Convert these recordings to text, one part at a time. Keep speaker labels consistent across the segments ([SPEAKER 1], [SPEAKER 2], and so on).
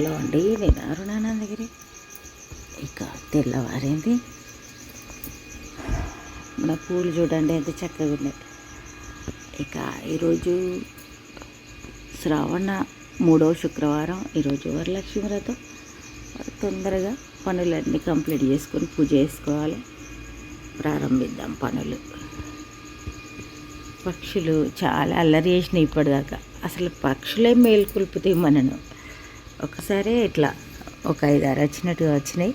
[SPEAKER 1] Hello అండి నేను అరుణానందగిరి. ఇక తెల్లవారింది. మన పూలు చూడండి ఎంత చక్కగా ఉన్నాయి. ఇక ఈరోజు శ్రావణ మూడవ శుక్రవారం ఈరోజు వరలక్ష్మి వ్రతం. తొందరగా పనులన్నీ కంప్లీట్ చేసుకొని పూజ చేసుకోవాలి. ప్రారంభిద్దాం పనులు. పక్షులు చాలా అల్లరి చేసినాయి ఇప్పటిదాకా. అసలు పక్షులే మేలుకొల్పుతాయి మనను. ఒకసారి ఇట్లా ఒక ఐదు ఆరు వచ్చినట్టుగా వచ్చినాయి.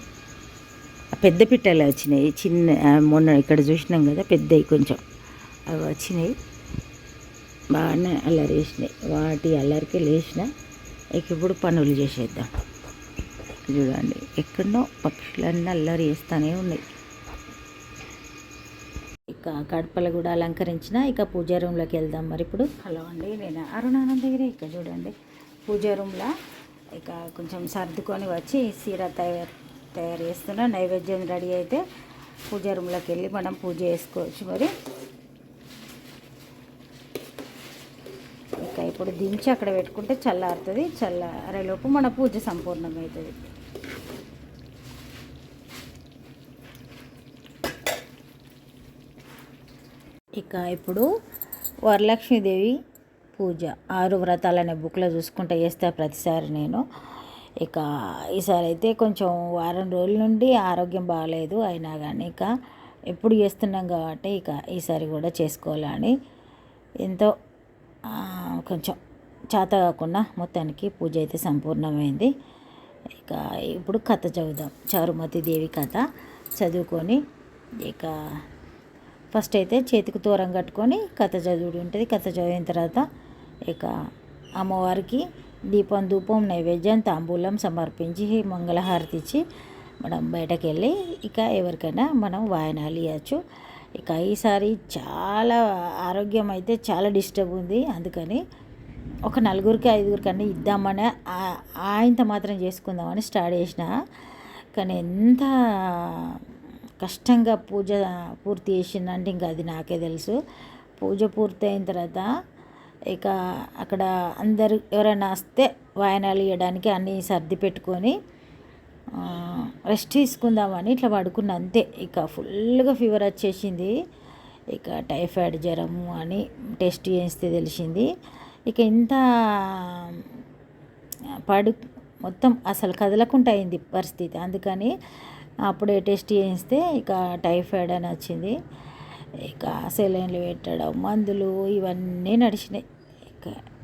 [SPEAKER 1] పెద్ద పిట్టలు వచ్చినాయి. చిన్న మొన్న ఇక్కడ చూసినాం కదా పెద్దవి కొంచెం. అవి వచ్చినాయి. బాగానే అల్లరి వేసినాయి వాటి అల్లరికి లేచిన. ఇక ఇప్పుడు పనులు చేసేద్దాం. చూడండి. ఎక్కడో పక్షులన్నీ అల్లరి వేస్తూనే ఉన్నాయి. ఇక కడపలు కూడా అలంకరించిన. ఇక పూజా రూమ్లోకి వెళ్దాం మరి ఇప్పుడు. హలో అండి నేను అరుణానందగిరి ఇక చూడండి. పూజా రూమ్లో? ఇక కొంచెం సర్దుకొని వచ్చి సీర తయారు తయారు చేస్తున్నా. నైవేద్యం రెడీ అయితే పూజ రూమ్లోకి వెళ్ళి మనం పూజ చేసుకోవచ్చు మరి. ఇక ఇప్పుడు దించి అక్కడ పెట్టుకుంటే చల్లారుతుంది. చల్లారేలోపు మన పూజ సంపూర్ణమవుతుంది. ఇక ఇప్పుడు వరలక్ష్మీదేవి పూజ. ఆరు వ్రతాలు అనే బుక్లో చూసుకుంటా చేస్తా ప్రతిసారి నేను. ఇక ఈసారి అయితే కొంచెం వారం రోజుల నుండి ఆరోగ్యం బాగాలేదు అయినా కానీ ఇక ఎప్పుడు చేస్తున్నాం కాబట్టి ఇక ఈసారి కూడా చేసుకోవాలని ఎంతో కొంచెం చేత కాకుండా మొత్తానికి పూజ అయితే సంపూర్ణమైంది. ఇక ఇప్పుడు కథ చదువుదాం. చారుమతి దేవి కథ చదువుకొని ఇక ఫస్ట్ అయితే చేతికి దూరం కట్టుకొని కథ చదువుడు ఉంటుంది. కథ చదివిన తర్వాత ఇక అమ్మవారికి దీపం ధూపం నైవేద్యం తాంబూలం సమర్పించి మంగళహారతి ఇచ్చి మనం బయటకు వెళ్ళి ఇక ఎవరికైనా మనం వాయనాలు ఇవ్వచ్చు ఇక ఈసారి చాలా ఆరోగ్యం అయితే చాలా డిస్టర్బ్ ఉంది. అందుకని ఒక నలుగురికి ఐదుగురికి అన్నీ ఇద్దామని ఆయంత మాత్రం చేసుకుందామని స్టార్ట్ చేసిన. కానీ ఎంత కష్టంగా పూజ పూర్తి చేసిందంటే ఇంకా అది నాకే తెలుసు. పూజ పూర్తి అయిన తర్వాత ఇక అక్కడ అందరు ఎవరైనా వస్తే వాయనాలు ఇవ్వడానికి అన్నీ సర్ది పెట్టుకొని రెస్ట్ తీసుకుందామని ఇట్లా పడుకున్న అంతే. ఇక ఫుల్గా ఫీవర్ వచ్చేసింది. ఇక టైఫాయిడ్ జ్వరము అని టెస్ట్ చేస్తే తెలిసింది. ఇక ఇంత పడు మొత్తం అసలు కదలకుండా అయింది పరిస్థితి. అందుకని అప్పుడే టెస్ట్ చేయిస్తే ఇక టైఫాయిడ్ అని వచ్చింది. ఇక సెలైన్లు పెట్టడం మందులు ఇవన్నీ నడిచినాయి.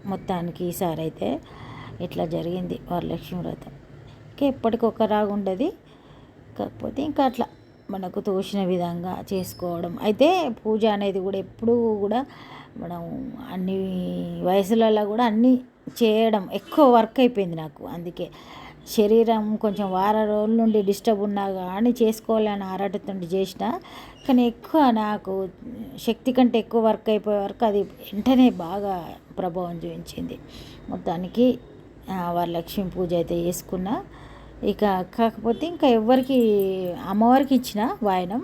[SPEAKER 1] మొత్తానికి ఈసారి అయితే ఇట్లా జరిగింది వరలక్ష్మి వ్రతం. ఇంకా ఎప్పటికొక రాగు ఉండదు. కాకపోతే ఇంకా అట్లా మనకు తోచిన విధంగా చేసుకోవడం. అయితే పూజ అనేది కూడా ఎప్పుడూ కూడా మనం అన్ని వయసులలో కూడా అన్నీ చేయడం ఎక్కువ వర్క్ అయిపోయింది నాకు. అందుకే శరీరం కొంచెం వారం రోజుల నుండి డిస్టర్బ్ ఉన్నా కానీ చేసుకోవాలని ఆరాటతో చేసిన కానీ ఎక్కువ నాకు శక్తి కంటే ఎక్కువ వర్క్ అయిపోయే వరకు అది వెంటనే బాగా ప్రభావం చూపించింది. మొత్తానికి వరలక్ష్మి పూజ అయితే చేసుకున్నా. ఇక కాకపోతే ఇంకా ఎవ్వరికి అమ్మవారికి ఇచ్చిన వాయనం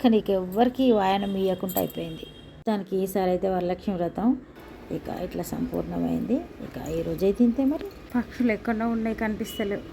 [SPEAKER 1] కానీ ఇక ఎవ్వరికి వాయనం ఇవ్వకుండా అయిపోయింది. దానికి ఈసారి అయితే వరలక్ష్మి వ్రతం ఇక ఇట్లా సంపూర్ణమైంది. ఇక ఈ రోజు అయితే ఇంతే మరి? పక్షులు ఎక్కడో ఉన్నాయి కనిపిస్తలేవు.